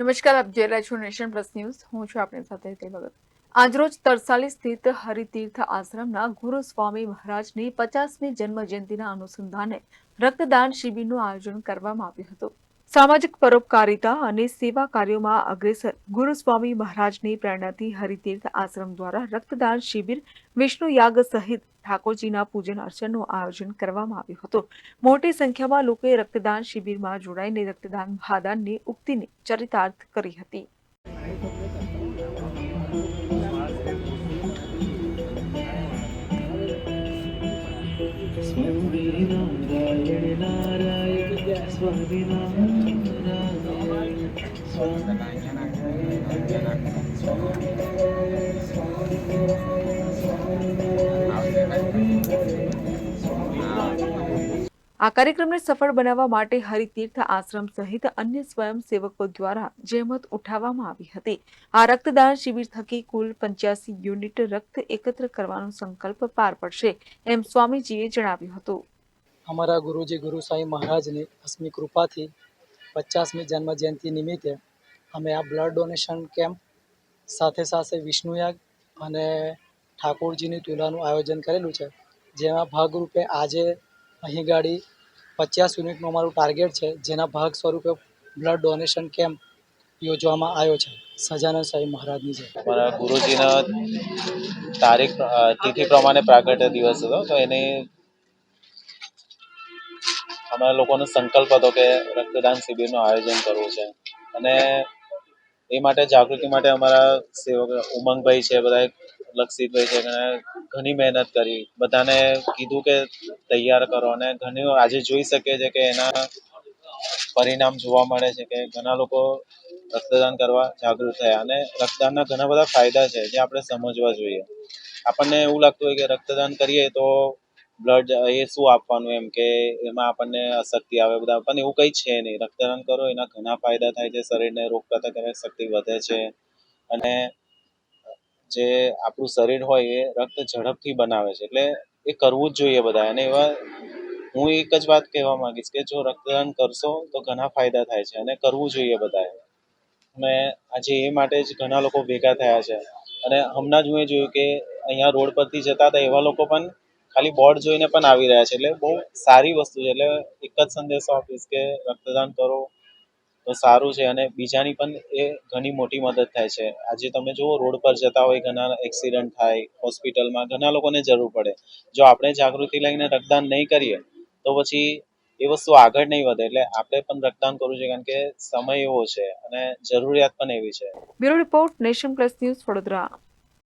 નમસ્કાર, આપ જોઈ રહ્યા છો નેશન પ્લસ ન્યૂઝ. હું છું આપણી સાથે તે ભગત. આજરોજ તરસાલી સ્થિત હરિતીર્થ આશ્રમના ગુરુ સ્વામી મહારાજની પચાસમી જન્મ જયંતિના અનુસંધાને રક્તદાન શિબિરનું આયોજન કરવામાં આવ્યું હતું. સામાજિક પરોપકારિતા અને સેવા કાર્યોમાં અગ્રેસર. ગુરુસ્વામી મહારાજની પ્રેરણાથી હરિતીર્થ આશ્રમ દ્વારા રક્તદાન શિબિર વિષ્ણુ યાગ સહિત ઠાકોરજીના પૂજન અર્ચનનું આયોજન કરવામાં આવ્યું હતું. મોટી સંખ્યામાં લોકોએ રક્તદાન શિબિરમાં જોડાઈને રક્તદાન ભાદાનની ઉક્તિને ચરિતાર્થ કરી હતી. સ્વામી નારાયણ સ્વામિનારાયણ. આ કાર્યક્રમને સફળ બનાવવા માટે હરિતીર્થ આશ્રમ સહિત અન્ય સ્વયંસેવકો દ્વારા જહેમત ઉઠાવવામાં આવી હતી. આ રક્તદાન શિબિર થકી કુલ પંચ્યાસી યુનિટ રક્ત એકત્ર કરવાનો સંકલ્પ પાર પડશે એમ સ્વામીજીએ જણાવ્યું હતું. અમારા ગુરુજી ગુરુ સાંઈ મહારાજની અસ્મી કૃપાથી પચાસમી જન્મ જયંતિ નિમિત્તે અમે આ બ્લડ ડોનેશન કેમ્પ સાથે સાથે વિષ્ણુયાગ અને ઠાકોરજીની તુલાનું આયોજન કરેલું છે, જેમાં ભાગરૂપે આજે અહીં ગાડી પચાસ યુનિટનું અમારું ટાર્ગેટ છે, જેના ભાગ સ્વરૂપે બ્લડ ડોનેશન કેમ્પ યોજવામાં આવ્યો છે. સજાનંદ સાહેબ મહારાજની છે અમારા ગુરુજીના તારીખ તિથિ પ્રમાણે પ્રાગટ્ય દિવસ હતો, તો એની અમારા લોકોનો સંકલ્પ હતો કે રક્તદાન શિબિરનું આયોજન કરવું છે. અને એ માટે જાગૃતિ માટે અમારા સેવક ઉમંગભાઈ છે, બધા લક્ષિતભાઈ છે અને ઘણી મહેનત કરી. બધાને કીધું કે તૈયાર કરો અને ઘણી આજે જોઈ શકીએ છે કે એના પરિણામ જોવા મળે છે કે ઘણા લોકો રક્તદાન કરવા જાગૃત થયા. અને રક્તદાનના ઘણા બધા ફાયદા છે જે આપણે સમજવા જોઈએ. આપણને એવું લાગતું હોય કે રક્તદાન કરીએ તો બ્લડ એ શું આપવાનું એમ કે એમાં આપણને અશક્તિ આવે બધા, પણ એવું કંઈ છે નહીં. રક્તદાન કરો, એના ઘણા ફાયદા થાય છે, શરીરને રોગ પ્રતિકારક શક્તિ વધે છે. અને જે આપણું શરીર હોય એ રક્ત ઝડપથી બનાવે છે. એટલે એ કરવું જ જોઈએ બધા. અને એવા હું એક જ વાત કહેવા માંગીશ કે જો રક્તદાન કરશો તો ઘણા ફાયદા થાય છે અને કરવું જોઈએ બધાએ. અને આજે એ માટે જ ઘણા લોકો ભેગા થયા છે. અને હમણાં જ હું એ જોયું કે અહીંયા રોડ પરથી જતા હતા એવા લોકો પણ ખાલી બોર્ડ જોઈને પણ આવી રહ્યા છે. એટલે બહુ સારી વસ્તુ છે. એટલે એક જ સંદેશો આપીશ કે રક્તદાન કરો તો સારું છે અને બીજાની પણ એ ઘણી મોટી મદદ થાય છે. આજે તમે જુઓ, રોડ પર જતા હોય ઘણા એક્સિડન્ટ થાય, હોસ્પિટલમાં ઘણા લોકોને જરૂર પડે. જો આપણે જાગૃતિ લઈને રક્તદાન નહીં કરીએ, તો પછી એ વસ્તુ આગળ નહીં વધે. એટલે આપણે પણ રક્તદાન કરવું જોઈએ, કારણ કે સમય એવો છે અને જરૂરિયાત પણ એવી છે. Bureau report nation plus news Vadodara.